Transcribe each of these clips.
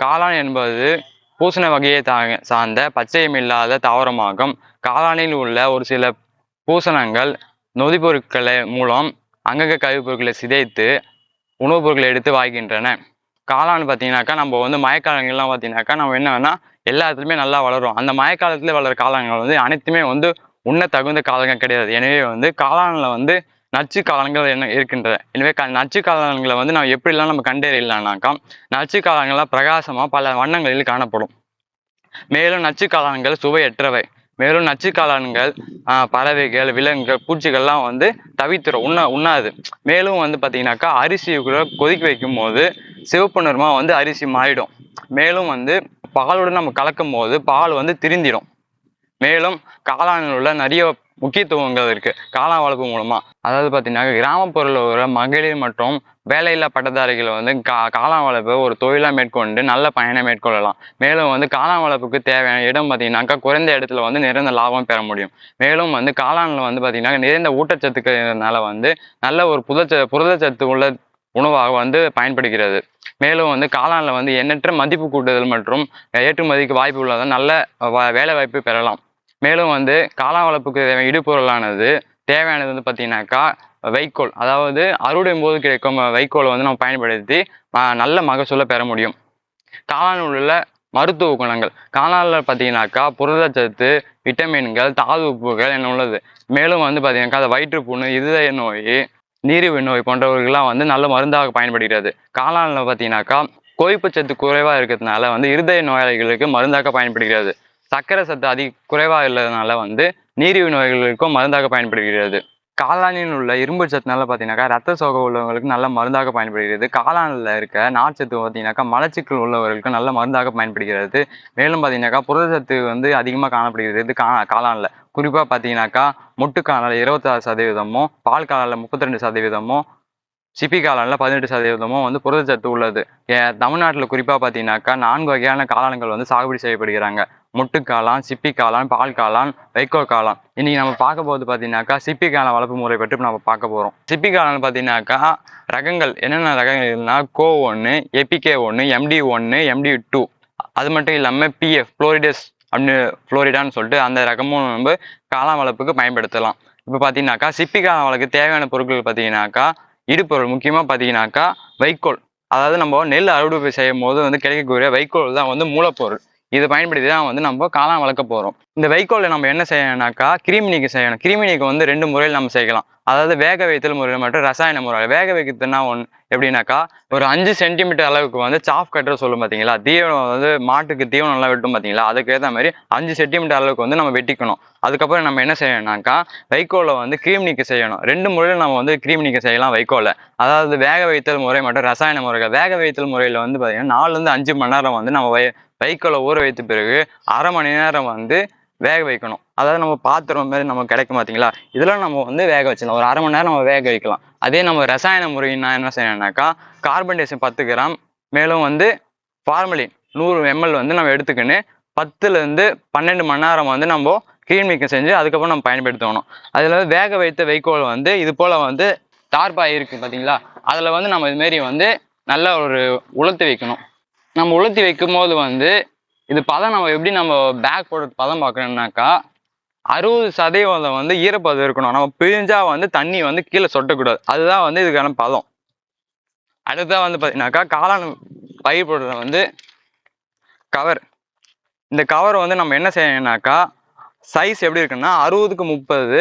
காளான் என்பது பூசண வகையை தா சார்ந்த பச்சையமில்லாத தாவரமாகும். காளானில் உள்ள ஒரு சில பூசணங்கள் நொதி பொருட்களை மூலம் அங்கங்க கழிவுப் பொருட்களை சிதைத்து உணவுப் பொருட்களை எடுத்து வாய்க்கின்றன காளான் பார்த்தீங்கன்னாக்கா நம்ம வந்து மழைக்காலங்கள்லாம் பார்த்தீங்கன்னாக்கா நம்ம என்னன்னா எல்லா இடத்துலையுமே நல்லா வளரும். அந்த மழைக்காலத்துல வளர காளான்கள் வந்து அனைத்துமே வந்து உண்ண தகுந்த காலங்கள் கிடையாது. எனவே வந்து காளானில் வந்து நச்சு காலங்கள் என்ன இருக்கின்றன. எனவே க நச்சு காலங்களை வந்து நம்ம எப்படிலாம் நம்ம கண்டறியலாம்னாக்கா நச்சு காளான்கள்லாம் பிரகாசமாக பல வண்ணங்களில் காணப்படும். மேலும் நச்சு காளான்கள் சுவையற்றவை. மேலும் நச்சு காளான்கள் பறவைகள் விலங்குகள் பூச்சிகள்லாம் வந்து தவித்துரும் உண்ண உண்ணாது. மேலும் வந்து பார்த்தீங்கன்னாக்கா அரிசி கூட கொதிக்க வைக்கும் போது சிவப்பு நிறமாக வந்து அரிசி மாறிடும். மேலும் வந்து பாலுடன் நம்ம கலக்கும் போது பால் வந்து திரிந்திடும். மேலும் காளானில் உள்ள நிறைய முக்கியத்துவங்கள் இருக்கு. காளான் வளர்ப்பு மூலமா. அதாவது பார்த்தீங்கன்னா கிராமப்புறத்தில் உள்ள மகளிர் மற்றும் வேலையில்லா பட்டதாரிகள் வந்து கா காளான் வளர்ப்பு ஒரு தொழிலாக மேற்கொண்டு நல்ல பயணம் மேற்கொள்ளலாம். மேலும் வந்து காளான் வளர்ப்புக்கு தேவையான இடம் பார்த்தீங்கன்னாக்கா குறைந்த இடத்துல வந்து நிறைந்த லாபம் பெற முடியும். மேலும் வந்து காளானில் வந்து பார்த்தீங்கன்னா நிறைந்த ஊட்டச்சத்துக்கிறதுனால வந்து நல்ல ஒரு புதச்ச புரதச்சத்து உள்ள உணவாக வந்து பயன்படுகிறது. மேலும் வந்து காளானில் வந்து எண்ணற்ற மதிப்பு கூட்டுதல் மற்றும் ஏற்றுமதிக்கு வாய்ப்பு உள்ளதால் நல்ல வ- வேலை வாய்ப்பு பெறலாம். மேலும் வந்து காளான் வளர்ப்புக்கு தேவையான இடுபொருளானது தேவையானது வந்து பார்த்தீங்கன்னாக்கா வைக்கோல். அதாவது அறுவடையும் போது கிடைக்கும் வைக்கோலை வந்து நம்ம பயன்படுத்தி நல்ல மகசூலை பெற முடியும். காளானில் உள்ள மருத்துவ குணங்கள். காளானில் பார்த்தீங்கன்னாக்கா புரதச்சத்து விட்டமின்கள் தாது உப்புகள் என்ன உள்ளது. மேலும் வந்து பார்த்தீங்கன்னாக்கா அது வயிற்றுப்புண்ணு இருதய நோய் நீரிழிவு நோய் போன்றவர்கள்லாம் வந்து நல்ல மருந்தாக பயன்படுகிறது. காளானில் பார்த்தீங்கன்னாக்கா கொழுப்புச்சத்து குறைவாக இருக்கிறதுனால வந்து இருதய நோயாளிகளுக்கு மருந்தாக பயன்படுகிறது. சர்க்கரை சத்து அதிக குறைவாக இல்லாதனால வந்து நீரிழிவு நோய்களுக்கும் மருந்தாக பயன்படுகிறது. காளானில் உள்ள இரும்பு சத்துனால பார்த்தீங்கன்னாக்கா ரத்த சோகை உள்ளவங்களுக்கு நல்ல மருந்தாக பயன்படுகிறது. காளானில் இருக்க நார்ச்சத்து பார்த்தீங்கன்னாக்கா மலச்சிக்கல் உள்ளவர்களுக்கு நல்ல மருந்தாக பயன்படுகிறது. மேலும் பார்த்தீங்கன்னாக்கா புரதச்சத்து வந்து அதிகமாக காணப்படுகிறது கா காளானில். குறிப்பாக பார்த்தீங்கன்னாக்கா முட்டு காளானில் இருபத்தாறு சதவீதமும் பால் காளானில் முப்பத்தி ரெண்டு சதவீதமும் சிப்பி காளானில் பதினெட்டு சதவீதமும் வந்து புரதச்சத்து உள்ளது. ஏ- தமிழ்நாட்டில் குறிப்பாக பார்த்தீங்கன்னாக்கா நான்கு வகையான காளான்கள் வந்து சாகுபடி செய்யப்படுகிறாங்க. முட்டு காளான் சிப்பி காளான் பால் காளான் வைக்கோல் காளான் இன்னைக்கு நம்ம பார்க்க போகிறது பார்த்தீங்கன்னாக்கா சிப்பி காளான் வளர்ப்பு முறை பற்றி நம்ம பார்க்க போகிறோம் சிப்பி காளான் பார்த்தீங்கன்னாக்கா ரகங்கள் என்னென்ன ரகங்கள்னா கோ ஒன்று எபிகே ஒன்று எம்டி ஒன்று எம்டி டூ. அது மட்டும் இல்லாமல் பிஎஃப் ஃப்ளோரிடஸ் அப்படின்னு ஃப்ளோரிடான்னு சொல்லிட்டு அந்த ரகமும் நம்ம காளான் வளர்ப்புக்கு பயன்படுத்தலாம். இப்போ பார்த்தீங்கன்னாக்கா சிப்பி காளான் வளர்க்க தேவையான பொருட்கள் பார்த்தீங்கன்னாக்கா இடுபொருள் முக்கியமாக பார்த்தீங்கன்னாக்கா வைக்கோல். அதாவது நம்ம நெல் அறுவடை செய்யும் போது வந்து கிடைக்கக்கூடிய வைக்கோல் தான் வந்து மூலப்பொருள். இதை பயன்படுத்தி தான் வந்து நம்ம காளான் வளர்க்க போகிறோம் இந்த வைக்கோலில் நம்ம என்ன செய்யணும்னாக்கா கிருமி நீக்கம் செய்யணும். கிருமி நீக்கம் வந்து ரெண்டு முறையில் நம்ம செய்யலாம். அதாவது வேக வைத்தல் முறையில் மட்டும் ரசாயன முறையில். வேக வைக்கிறதுனா ஒன்று எப்படின்னாக்கா ஒரு அஞ்சு சென்டிமீட்டர் அளவுக்கு வந்து சாஃப் கட்டுற சொல்லும் பார்த்தீங்களா தீவனம் வந்து மாட்டுக்கு தீவனம் நல்லா வெட்டும் பார்த்தீங்களா அதுக்கு ஏற்ற மாதிரி அஞ்சு சென்டிமீட்டர் அளவுக்கு வந்து நம்ம வெட்டிக்கணும். அதுக்கப்புறம் நம்ம என்ன செய்யணும்னாக்கா வைக்கோலை வந்து கிருமி நீக்கம் செய்யணும். ரெண்டு முறையில் நம்ம வந்து கிருமி நீக்கம் செய்யலாம் வைக்கோலை அதாவது வேக வைத்தல் முறை மற்றும் ரசாயன முறைகள் வேக வைத்தல் முறையில் வந்து பார்த்தீங்கன்னா நாலுலேருந்து அஞ்சு மணி நேரம் வந்து நம்ம வை வைக்கோலை ஊற வைத்த பிறகு அரை மணி நேரம் வந்து வேக வைக்கணும். அதாவது நம்ம பாத்திரம் மாதிரி நமக்கு கிடைக்கும் பார்த்தீங்களா இதெல்லாம் நம்ம வந்து வேக வச்சிடலாம். ஒரு அரை மணி நேரம் நம்ம வேக வைக்கலாம். அதே நம்ம ரசாயன முறைன்னா என்ன செய்யணும்னாக்கா கார்பன் டை பத்து கிராம் மேலும் வந்து ஃபார்மலின் நூறு எம்எல் வந்து நம்ம எடுத்துக்கின்னு பத்துலேருந்து பன்னெண்டு மணி நேரம் வந்து நம்ம கிளீன் செஞ்சு அதுக்கப்புறம் நம்ம பயன்படுத்தணும். அதில் வந்து வேக வைத்த வைக்கோல் வந்து இது போல் வந்து தார்பாய் இருக்குது பார்த்தீங்களா அதில் வந்து நம்ம இதுமாரி வந்து நல்ல ஒரு உளுத்து வைக்கணும். நம்ம உலர்த்தி வைக்கும் போது வந்து இது பதம் நம்ம எப்படி நம்ம பேக் போடுறது பதம் பார்க்கணும்னாக்கா அறுபது சதவீதம் வந்து ஈரப்பதம் இருக்கணும். நம்ம பிழிஞ்சா வந்து தண்ணி வந்து கீழே சொட்டக்கூடாது. அதுதான் வந்து இதுக்கான பதம். அடுத்ததாக வந்து பார்த்தீங்கன்னாக்கா காளான் பயிர் போடுறது வந்து கவர் இந்த கவர் வந்து நம்ம என்ன செய்யணும்னாக்கா சைஸ் எப்படி இருக்குன்னா அறுபதுக்கு முப்பது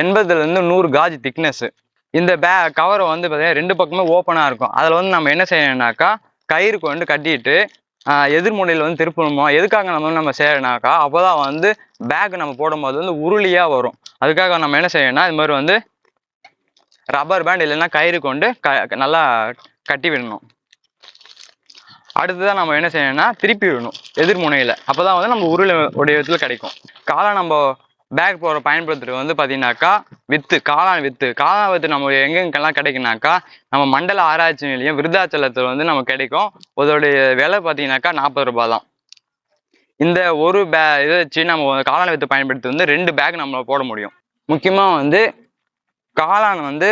எண்பதுலேருந்து நூறு காஜ் திக்னஸ் இந்த பே கவரை வந்து பார்த்தீங்கன்னா ரெண்டு பக்கமே ஓப்பனாக இருக்கும். அதில் வந்து நம்ம என்ன செய்யணும்னாக்கா கயிறு கொண்டு கட்டிட்டு எதிர்முனையில் வந்து திருப்பணுமோ? எதுக்காக நம்ம நம்ம செய்யணும்னாக்கா அப்போ தான் வந்து பேக் நம்ம போடும்போது வந்து உருளியாக வரும். அதுக்காக நம்ம என்ன செய்யணும்னா இது மாதிரி வந்து ரப்பர் பேண்ட் இல்லைன்னா கயிறு கொண்டு க நல்லா கட்டி விடணும். அடுத்ததான் நம்ம என்ன செய்யணும்னா திருப்பி விடணும் எதிர்முனையில் அப்போ தான் வந்து நம்ம உருளை உடையத்தில் கிடைக்கும். காலை நம்ம பேக் போகிற பயன்படுத்துறது வந்து பார்த்தீங்கன்னாக்கா வித்து காளான் வித்து. காளான் வித்து நம்ம எங்கெங்கெல்லாம் கிடைக்குனாக்கா நம்ம மண்டல ஆராய்ச்சி நிலையம் விருதாச்சலத்தில் வந்து நமக்கு கிடைக்கும். அதோடைய விலை பார்த்தீங்கன்னாக்கா நாற்பது ரூபாய் தான். இந்த ஒரு பே இதை வச்சு நம்ம காளான் வித்து பயன்படுத்தி வந்து ரெண்டு பேக் நம்மளை போட முடியும். முக்கியமாக வந்து காளான் வந்து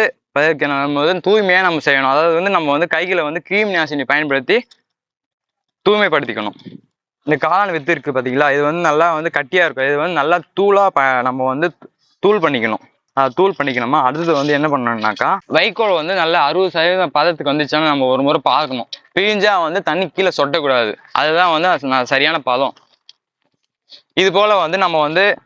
நம்ம வந்து தூய்மையாக நம்ம செய்யணும். அதாவது வந்து நம்ம வந்து கைகளை வந்து கிருமி நாசினி பயன்படுத்தி தூய்மைப்படுத்திக்கணும். இந்த காளான் வித்து இருக்கு பார்த்தீங்களா இது வந்து நல்லா வந்து கட்டியாக இருக்கும். இது வந்து நல்லா தூளாக ப நம்ம வந்து தூள் பண்ணிக்கணும். அதை தூள் பண்ணிக்கணுமா? அடுத்தது வந்து என்ன பண்ணணும்னாக்கா வைக்கோல் வந்து நல்லா அறுபது சதவீதம் பதத்துக்கு வந்துச்சுன்னா நம்ம ஒரு முறை பார்க்கணும். பிழிஞ்சா வந்து தண்ணி கீழே சொட்டக்கூடாது. அதுதான் வந்து நான் சரியான பதம். இது போல் வந்து நம்ம வந்து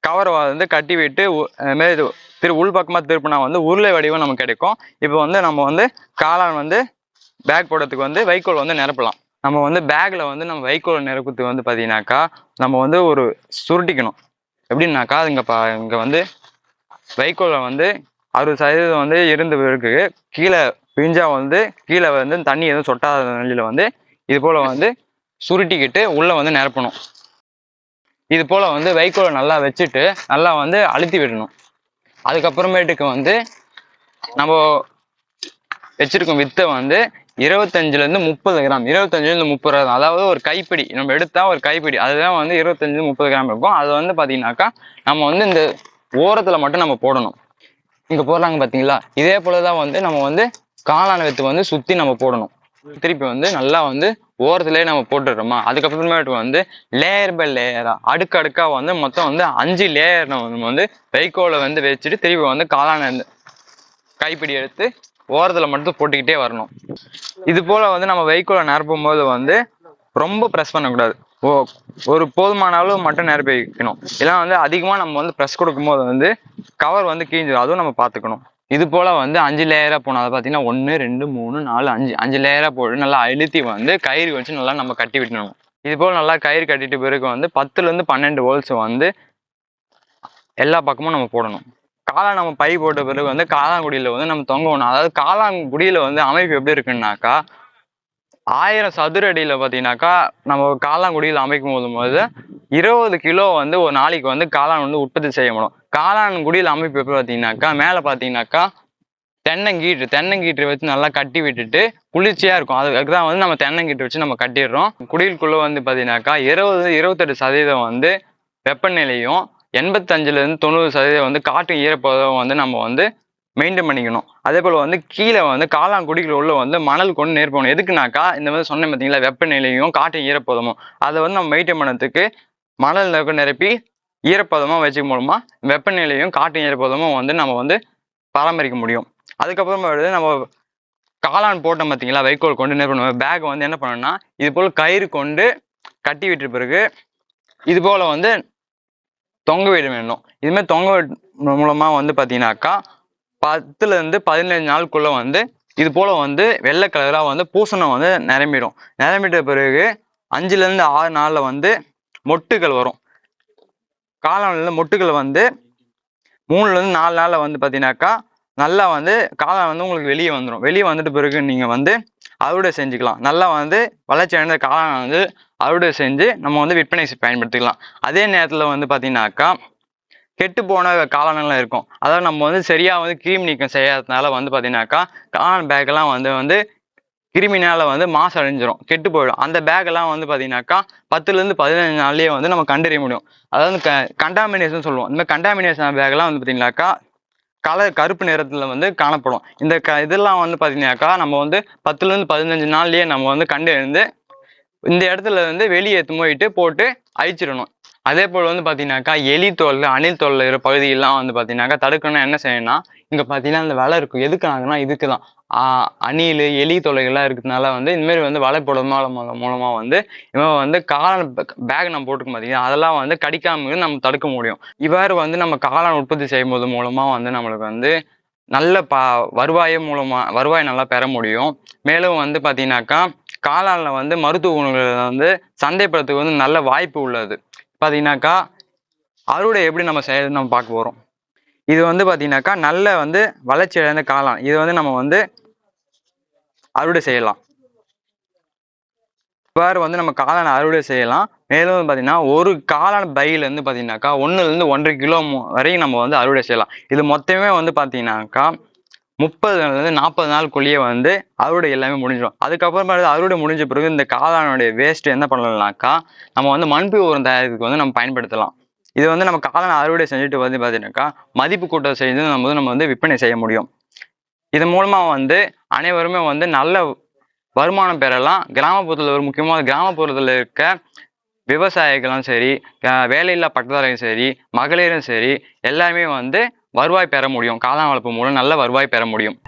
கவரை வந்து கட்டி விட்டு உ- இது திரு உள் பக்கமாக திருப்பினா வந்து உருளை வடிவம் நமக்கு கிடைக்கும். இப்போ வந்து நம்ம வந்து காளான் வந்து பேக் போடுறதுக்கு வந்து வைக்கோல் வந்து நிரப்பலாம். நம்ம வந்து பேக்கில் வந்து நம்ம வைக்கோல் நிரப்புறதுக்கு வந்து பார்த்தீங்கன்னாக்கா நம்ம வந்து ஒரு சுருட்டிக்கணும். எப்படின்னாக்கா இங்கே பா இங்கே வந்து வைக்கோலை வந்து அறுபது சதவீதம் வந்து இருந்து பிறகு கீழே பிஞ்சா வந்து கீழே வந்து தண்ணி எதுவும் சொட்டாத நிலையில வந்து இது போல வந்து சுருட்டிக்கிட்டு உள்ள வந்து நிரப்பணும். இது போல வந்து வைக்கோலை நல்லா வச்சுட்டு நல்லா வந்து அழுத்தி விடணும். அதுக்கப்புறமேட்டுக்கு வந்து நம்ம வச்சிருக்கோம் வித்தை வந்து இருபத்தஞ்சுலேருந்து முப்பது கிராம். இருபத்தஞ்சுலேருந்து முப்பது கிராம். அதாவது ஒரு கைப்பிடி. நம்ம எடுத்தால் ஒரு கைப்பிடி. அதுதான் வந்து இருபத்தஞ்சு முப்பது கிராம் இருக்கும். அது வந்து பார்த்தீங்கன்னாக்கா நம்ம வந்து இந்த ஓரத்தில் மட்டும் நம்ம போடணும். இங்கே போடுறாங்க பார்த்தீங்களா இதே போலதான் வந்து நம்ம வந்து காளான வெத்து வந்து சுற்றி நம்ம போடணும். திருப்பி வந்து நல்லா வந்து ஓரத்துலேயே நம்ம போட்டுடுறோமா? அதுக்கப்புறமேட்டு வந்து லேயர் பை லேயராக அடுக்கு வந்து மொத்தம் வந்து அஞ்சு லேயர் நம்ம வந்து வைக்கோலை வந்து வச்சுட்டு திருப்பி வந்து காளான வந்து கைப்பிடி எடுத்து ஓரத்தில் மட்டும் போட்டுக்கிட்டே வரணும். இது போல் வந்து நம்ம வைக்கோலை நிரப்பும் போது வந்து ரொம்ப ப்ரெஸ் பண்ணக்கூடாது. ஓ ஒரு போதுமான அளவு மட்டும் நிரப்பி வைக்கணும். இல்லைன்னா வந்து அதிகமாக நம்ம வந்து ப்ரெஸ் கொடுக்கும்போது வந்து கவர் வந்து கீஞ்சிடும் அதுவும் நம்ம பார்த்துக்கணும். இது போல் வந்து அஞ்சு லேயராக போனோம் அதை பார்த்தீங்கன்னா ஒன்று ரெண்டு மூணு நாலு அஞ்சு. அஞ்சு லேயராக போட்டு நல்லா அழுத்தி வந்து கயிறு வச்சு நல்லா நம்ம கட்டி விட்டணும் இது போல் நல்லா கயிறு கட்டிட்டு பிறகு வந்து பத்துலேருந்து பன்னெண்டு ஹோல்ஸ் வந்து எல்லா பக்கமும் நம்ம போடணும். காளான் நம்ம பை போட்ட பிறகு வந்து காளாங்குடியில வந்து நம்ம தொங்கணும். அதாவது காளாங்குடியில வந்து அமைப்பு எப்படி இருக்குன்னாக்கா ஆயிரம் சதுர அடியில் பார்த்தீங்கன்னாக்கா நம்ம காளாங்குடியில் அமைக்கும் போது போது இருபது கிலோ வந்து ஒரு நாளைக்கு வந்து காளான் வந்து உற்பத்தி செய்ய முடியும் காளான் குடியில் அமைப்பு எப்படி பார்த்தீங்கன்னாக்கா மேலே பார்த்தீங்கன்னாக்கா தென்னங்கீற்று தென்னங்கீற்று வச்சு நல்லா கட்டி விட்டுட்டு குளிர்ச்சியாக இருக்கும். அதுக்கு தான் வந்து நம்ம தென்னங்கீற்று வச்சு நம்ம கட்டிடுறோம். குடியிலுக்குள்ளே வந்து பார்த்தீங்கன்னாக்கா இருபது இருபத்தெட்டு சதவீதம் வந்து வெப்பநிலையும் எண்பத்தஞ்சிலேருந்து தொண்ணூறு சதவீதம் வந்து காற்று ஈரப்பதம் வந்து நம்ம வந்து மெயின்டைன் பண்ணிக்கணும். அதே போல் வந்து கீழே வந்து காளான் உள்ள வந்து மணல் கொண்டு நேர்ப்பணும் எதுக்குனாக்கா இந்த மாதிரி சொன்னேன் பார்த்தீங்களா வெப்பநிலையும் காற்று ஈரப்பதமும். அதை வந்து நம்ம மெயின்டைன் பண்ணதுக்கு மணல் நிரப்பி நிரப்பி ஈரப்பதமாக வச்சுக்க மூலமாக வெப்பநிலையும் காற்று ஈரப்பதமும் வந்து நம்ம வந்து பராமரிக்க முடியும். அதுக்கப்புறமா வந்து நம்ம காளான் போட்டோம் பார்த்தீங்களா வைக்கோல் கொண்டு என்ன பண்ணுவோம் பேக் வந்து என்ன பண்ணணும்னா இது போல் கயிறு கொண்டு கட்டி விட்ட பிறகு இது போல் வந்து தொங்க விட வேணும். இதுமாதிரி தொங்க விட மூலமா வந்து பார்த்தீங்கன்னாக்கா பத்துல இருந்து பதினஞ்சு நாளுக்குள்ள வந்து இது போல வந்து வெள்ளை கலரா வந்து பூசணம் வந்து நிரம்பிடும். நிரம்பிட்ட பிறகு அஞ்சுல இருந்து ஆறு நாள்ல வந்து மொட்டுகள் வரும். காளான்ல மொட்டுகள் வந்து மூணுல இருந்து நாலு நாள்ல வந்து பாத்தீங்கன்னாக்கா நல்லா வந்து காளான் வந்து உங்களுக்கு வெளியே வந்துடும் வெளியே வந்துட்டு பிறகு நீங்க வந்து அறுவடை செஞ்சுக்கலாம். நல்லா வந்து வளர்ச்சி அடைந்த காளான் வந்து அறுவடை செஞ்சு நம்ம வந்து விற்பனை பயன்படுத்திக்கலாம். அதே நேரத்தில் வந்து பார்த்தீங்கன்னாக்கா கெட்டு போன காளான்லாம் இருக்கும். அதாவது நம்ம வந்து சரியாக வந்து கிருமி நீக்கம் செய்யாததுனால வந்து பார்த்தீங்கன்னாக்கா காளான் பேக்கெல்லாம் வந்து வந்து கிருமினால வந்து மாசு அடைஞ்சிரும். கெட்டு போயிடும். அந்த பேக் எல்லாம் வந்து பார்த்தீங்கன்னாக்கா பத்துலேருந்து பதினஞ்சு நாள்லேயே வந்து நம்ம கண்டறிய முடியும். அதாவது க கண்டாமினேஷன் சொல்லுவோம். இந்த மாதிரி கண்டாமினேஷன் பேக்கெல்லாம் வந்து பார்த்தீங்கன்னாக்கா கலர் கருப்பு நிறத்தில் வந்து காணப்படும். இந்த க இதெல்லாம் வந்து பார்த்தீங்கன்னாக்கா நம்ம வந்து பத்துலேருந்து பதினஞ்சு நாள்லேயே நம்ம வந்து கண்டு எழுந்து இந்த இடத்துல வந்து வெளியே எடுத்து போயிட்டு போட்டு அழிச்சிடணும். அதே போல் வந்து பார்த்தீங்கன்னாக்கா எலி தோல் அணில் தோல் இருக்கிற பகுதியெல்லாம் வந்து பார்த்தீங்கன்னாக்கா தடுக்கணும்னா என்ன செய்யணும்னா இங்கே பார்த்தீங்கன்னா அந்த வலை இருக்கும். எதுக்குனாங்கன்னா இதுக்கு தான் அணில் எலி தொல்லைகள்லாம் இருக்கிறதுனால வந்து இந்தமாரி வந்து வலை போடுறது மூலமாக மூலமாக வந்து இவன் வந்து காளான் பேக் நம்ம போட்டுக்க பார்த்தீங்கன்னா அதெல்லாம் வந்து கடிக்காம நம்ம தடுக்க முடியும். இவ்வாறு வந்து நம்ம காளான் உற்பத்தி செய்யும் போது மூலமாக வந்து நம்மளுக்கு வந்து நல்ல ப வருவாய் மூலமாக வருவாய் நல்லா பெற முடியும். மேலும் வந்து பார்த்தீங்கன்னாக்கா காளானில் வந்து மருத்துவ குணங்களை வந்து சந்தைப்படுறதுக்கு வந்து நல்ல வாய்ப்பு உள்ளது. பார்த்தீங்கன்னாக்கா அறுவடை எப்படி நம்ம செய்யறதுன்னு நம்ம பார்க்க போகிறோம் இது வந்து பார்த்தீங்கன்னாக்கா நல்ல வந்து வளர்ச்சி அடைந்த காளான். இது வந்து நம்ம வந்து அறுவடை செய்யலாம். இவ்வாறு வந்து நம்ம காளான் அறுவடை செய்யலாம். மேலும் பார்த்தீங்கன்னா ஒரு காளான் பைலேருந்து பார்த்தீங்கன்னாக்கா ஒன்றுலேருந்து ஒன்றரை கிலோ வரையும் நம்ம வந்து அறுவடை செய்யலாம். இது மொத்தமே வந்து பார்த்தீங்கன்னாக்கா முப்பது வந்து நாற்பது நாளுக்குள்ளேயே வந்து அறுவடை எல்லாமே முடிஞ்சிடும். அதுக்கப்புறமா அறுவடை முடிஞ்ச பிறகு இந்த காளானுடைய வேஸ்ட் என்ன பண்ணலாம்னாக்கா நம்ம வந்து மண்பு உரம் தயாரிக்கிறதுக்கு வந்து நம்ம பயன்படுத்தலாம். இது வந்து நம்ம காளான் அறுவடை செஞ்சுட்டு வந்து பார்த்தீங்கன்னாக்கா மதிப்பு கூட்டம் செய்து நம்ம வந்து நம்ம வந்து விற்பனை செய்ய முடியும். இது மூலமாக வந்து அனைவருமே வந்து நல்ல வருமானம் பெறலாம். கிராமப்புறத்தில் ஒரு முக்கியமாக கிராமப்புறத்தில் இருக்க விவசாயிகளும் சரி வேலையில்லா பட்டதாரியும் சரி மகளிரும் சரி எல்லாருமே வந்து வருவாய் பெற முடியும். காளான் வளர்ப்பு மூலம் நல்ல வருவாய் பெற முடியும்.